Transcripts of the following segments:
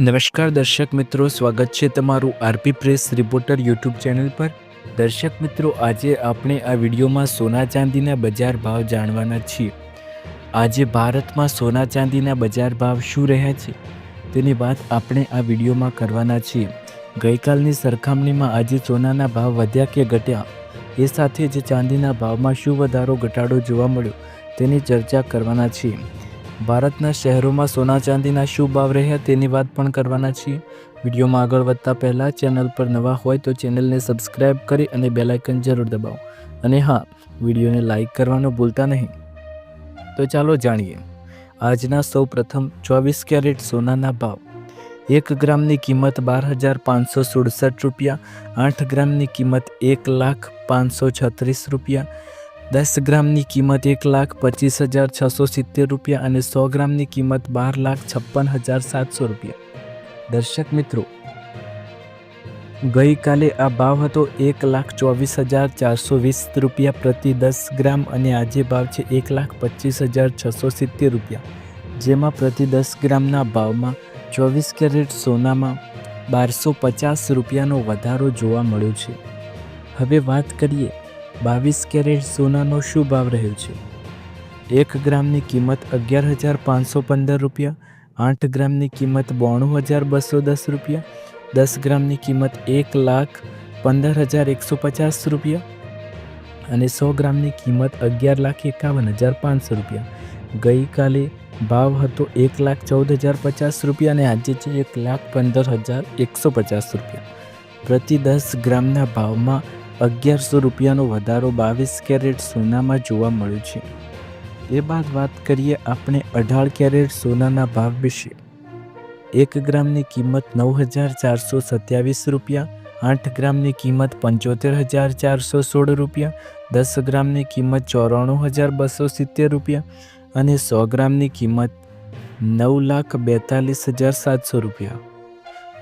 નમસ્કાર દર્શક મિત્રો, સ્વાગત છે તમારું RP press reporter YouTube channel પર. દર્શક મિત્રો, આજે આપણે આ વિડીયોમાં સોના ચાંદીના બજાર ભાવ જાણવાના છીએ. આજે ભારતમાં સોના ચાંદીના બજાર ભાવ શું રહ્યા છે? તેની વાત આપણે આ વિડીયોમાં કરવાના છીએ. ગઈકાલની સરખામણીમાં આજે સોનાના ભાવ વધ્યા કે ઘટ્યા? એ સાથે જ ચાંદીના ભાવમાં શું વધારો, ઘટાડો જોવા મળ્યો? તેની ચર્ચા કરવાના છીએ. ભારતના શહેરોમાં સોના ચાંદીના શું ભાવ રહ્યા તેની વાત પણ કરવાના છીએ. વિડીયોમાં આગળ વધતા પહેલાં ચેનલ પર નવા હોય તો ચેનલને સબસ્ક્રાઈબ કરી અને બેલાઇકન જરૂર દબાવો. અને હા, વિડીયોને લાઇક કરવાનું ભૂલતા નહીં. તો ચાલો જાણીએ. આજના સૌ પ્રથમ ચોવીસ કેરેટ સોનાના ભાવ. એક ગ્રામની કિંમત બાર હજાર પાંચસો સુડસઠ રૂપિયા, આઠ ગ્રામની કિંમત એક લાખ પાંચસો છત્રીસ રૂપિયા દસ ગ્રામની કિંમત એક લાખ પચીસ હજાર છસો સિત્તેર રૂપિયા અને સો ગ્રામની કિંમત બાર લાખ છપ્પન હજાર સાતસો રૂપિયા. દર્શક મિત્રો, ગઈકાલે આ ભાવ હતો એક લાખ ચોવીસ હજાર ચારસો વીસ રૂપિયા પ્રતિ દસ ગ્રામ અને આજે ભાવ છે એક લાખ પચીસ હજાર છસો સિત્તેર રૂપિયા. જેમાં પ્રતિ દસ ગ્રામના ભાવમાં ચોવીસ કેરેટ સોનામાં બારસો પચાસ રૂપિયાનો વધારો જોવા મળ્યો છે. હવે વાત કરીએ બાવીસ કેરેટ સોનાનો શું ભાવ રહ્યો છે? એક ગ્રામની કિંમત અગિયાર હજાર પાંચસો પંદર રૂપિયા, આઠ ગ્રામની કિંમત બોણું હજાર બસો દસ રૂપિયા, દસ ગ્રામની કિંમત એક લાખ પંદર હજાર એકસો પચાસ રૂપિયા અને સો ગ્રામની કિંમત અગિયાર લાખ એકાવન હજાર પાંચસો રૂપિયા. ગઈકાલે ભાવ હતો એક લાખ ચૌદ હજાર પચાસ રૂપિયા અને આજે છે એક લાખ પંદર હજાર એકસો પચાસ રૂપિયા. પ્રતિ દસ ગ્રામના ભાવમાં અગિયારસો રૂપિયાનો વધારો બાવીસ કેરેટ સોનામાં જોવા મળ્યો છે. એ બાદ વાત કરીએ આપણે અઢાર કેરેટ સોનાના ભાવ વિશે. એક ગ્રામની કિંમત નવ હજાર ચારસો સત્યાવીસ રૂપિયા, આઠ ગ્રામની કિંમત પંચોતેર હજાર ચારસો સોળ રૂપિયા, દસ ગ્રામની કિંમત ચોરાણું હજાર બસો સિત્તેર રૂપિયા અને સો ગ્રામની કિંમત નવ લાખ બેતાલીસ હજાર સાતસો રૂપિયા.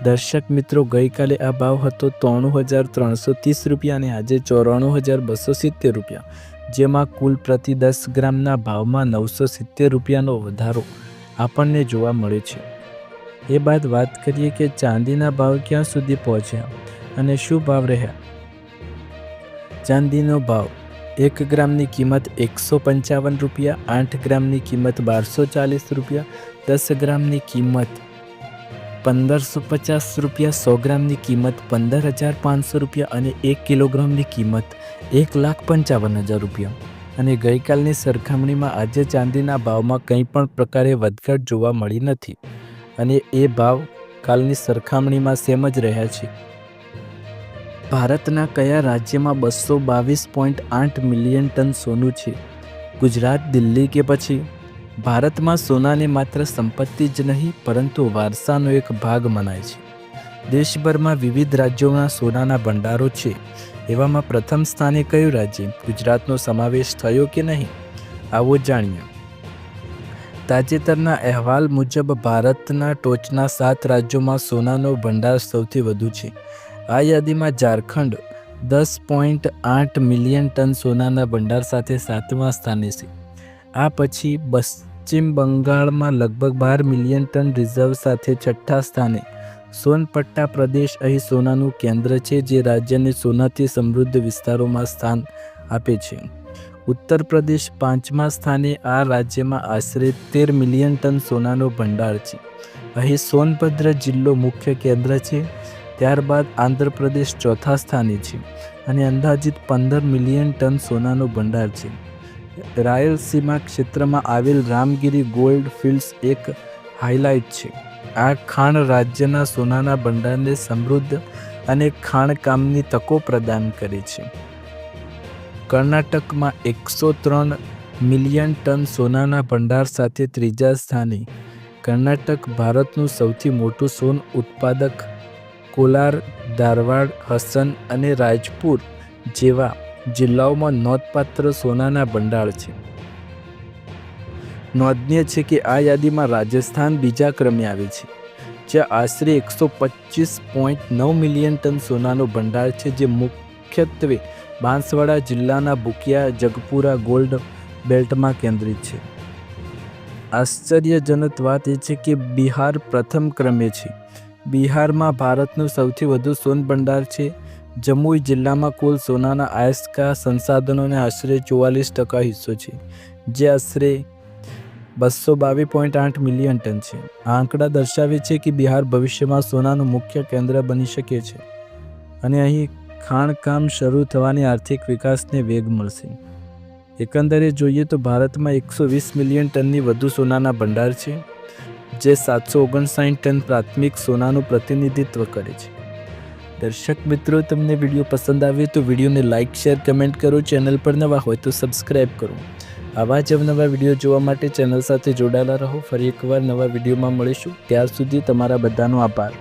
દર્શક મિત્રો, ગઈકાલે આ ભાવ હતો ત્રાણું હજાર ત્રણસો ત્રીસ રૂપિયા અને આજે ચોરાણું હજાર બસો સિત્તેર રૂપિયા, જેમાં કુલ પ્રતિ દસ ગ્રામના ભાવમાં નવસો સિત્તેર રૂપિયાનો વધારો આપણને જોવા મળે છે. એ બાદ વાત કરીએ કે ચાંદીના ભાવ ક્યાં સુધી પહોંચ્યા અને શું ભાવ રહ્યા? ચાંદીનો ભાવ એક ગ્રામની કિંમત એકસો પંચાવન રૂપિયા, આઠ ગ્રામની કિંમત બારસો ચાલીસ રૂપિયા, દસ ગ્રામની કિંમત પંદરસો પચાસ રૂપિયા સો ગ્રામની કિંમત પંદર હજાર પાંચસો રૂપિયા અને એક કિલોગ્રામની કિંમત એક લાખ પંચાવન હજાર રૂપિયા. અને ગઈકાલની સરખામણીમાં આજે ચાંદીના ભાવમાં કંઈ પણ પ્રકારે વધઘટ જોવા મળી નથી. અને એ ભાવ કાલની સરખામણીમાં સેમ જ રહ્યા છે. ભારતના કયા રાજ્યમાં બસો બાવીસ પોઈન્ટ આઠ મિલિયન ટન સોનું છે? ગુજરાત, દિલ્હી કે પછી ભારતમાં સોનાને માત્ર સંપત્તિ જ નહીં, પરંતુ વારસાનો એક ભાગ મનાય છે. દેશભરમાં વિવિધ રાજ્યોમાં સોનાના ભંડારો છે. એવામાં પ્રથમ સ્થાને કયું રાજ્ય? ગુજરાતનો સમાવેશ થયો કે નહીં? આવો જાણીએ. તાજેતરના અહેવાલ મુજબ ભારતના ટોચના સાત રાજ્યોમાં સોનાનો ભંડાર સૌથી વધુ છે. આ યાદીમાં ઝારખંડ દસ પોઈન્ટ આઠ મિલિયન ટન સોનાના ભંડાર સાથે સાતમા સ્થાને છે. આ પછી પશ્ચિમ બંગાળમાં લગભગ બાર મિલિયન ટન રિઝર્વ સાથે છઠ્ઠા સ્થાને. સોનપટ્ટા પ્રદેશ અહીં સોનાનું કેન્દ્ર છે, જે રાજ્યને સોનાથી સમૃદ્ધ વિસ્તારોમાં સ્થાન આપે છે. ઉત્તર પ્રદેશ પાંચમા સ્થાને આ રાજ્યમાં આશરે તેર મિલિયન ટન સોનાનો ભંડાર છે. અહીં સોનભદ્ર જિલ્લો મુખ્ય કેન્દ્ર છે, ત્યારબાદ આંધ્રપ્રદેશ ચોથા સ્થાને છે અને અંદાજિત પંદર મિલિયન ટન સોનાનો ભંડાર છે. રાયલસીમા ક્ષેત્રમાં આવેલ રામગીરી ગોલ્ડ ફિલ્ડ્સ એક હાઇલાઇટ છે. આ ખાણ રાજ્યના સોનાના ભંડારને સમૃદ્ધ અને ખાણકામની તકો પ્રદાન કરે છે. કર્ણાટકમાં એકસો ત્રણ મિલિયન ટન સોનાના ભંડાર સાથે ત્રીજા સ્થાને કર્ણાટક ભારતનું સૌથી મોટું સોન ઉત્પાદક કોલાર, ધારવાડ, હસન અને રાજપુર જેવા જિલ્લાઓમાં નોંધપાત્ર સોનાના ભંડાર છે. નોંધનીય છે કે આ યાદીમાં રાજસ્થાન બીજા ક્રમે આવે છે, જ્યાં આશરે એકસો પચીસ પોઈન્ટ નવ મિલિયન ટન સોનાનો ભંડાર છે, જે મુખ્યત્વે બાંસવાડા જિલ્લાના બુકિયા, જગપુરા, ગોલ્ડ બેલ્ટમાં કેન્દ્રિત છે. આશ્ચર્યજનક વાત એ છે કે બિહાર પ્રથમ ક્રમે છે. બિહારમાં ભારતનું સૌથી વધુ સોન ભંડાર છે જમુઈ જિલ્લામાં કુલ સોનાના આયસ્કા સંસાધનોને આશરે ચોવાલીસ ટકા હિસ્સો છે, જે આશરે બસો બાવીસ પોઈન્ટ આઠ મિલિયન ટન છે. આ આંકડા દર્શાવે છે કે બિહાર ભવિષ્યમાં સોનાનું મુખ્ય કેન્દ્ર બની શકે છે અને અહીં ખાણકામ શરૂ થવાની આર્થિક વિકાસને વેગ મળશે. એકંદરે જોઈએ તો ભારતમાં એકસો વીસ મિલિયન ટનની વધુ સોનાના ભંડાર છે, જે સાતસો ઓગણસાઠ ટન પ્રાથમિક સોનાનું પ્રતિનિધિત્વ કરે છે. દર્શક મિત્રો, તમને વીડિયો પસંદ આવે તો વિડીયોને લાઇક, શેર, કમેન્ટ કરો. ચેનલ પર નવા હોય તો સબસ્ક્રાઈબ કરો. આવા જ અવનવા વીડિયો જોવા માટે ચેનલ સાથે જોડાયેલા રહો. ફરી એકવાર નવા વિડીયોમાં મળીશું. ત્યાર સુધી તમારા બધાનો આભાર.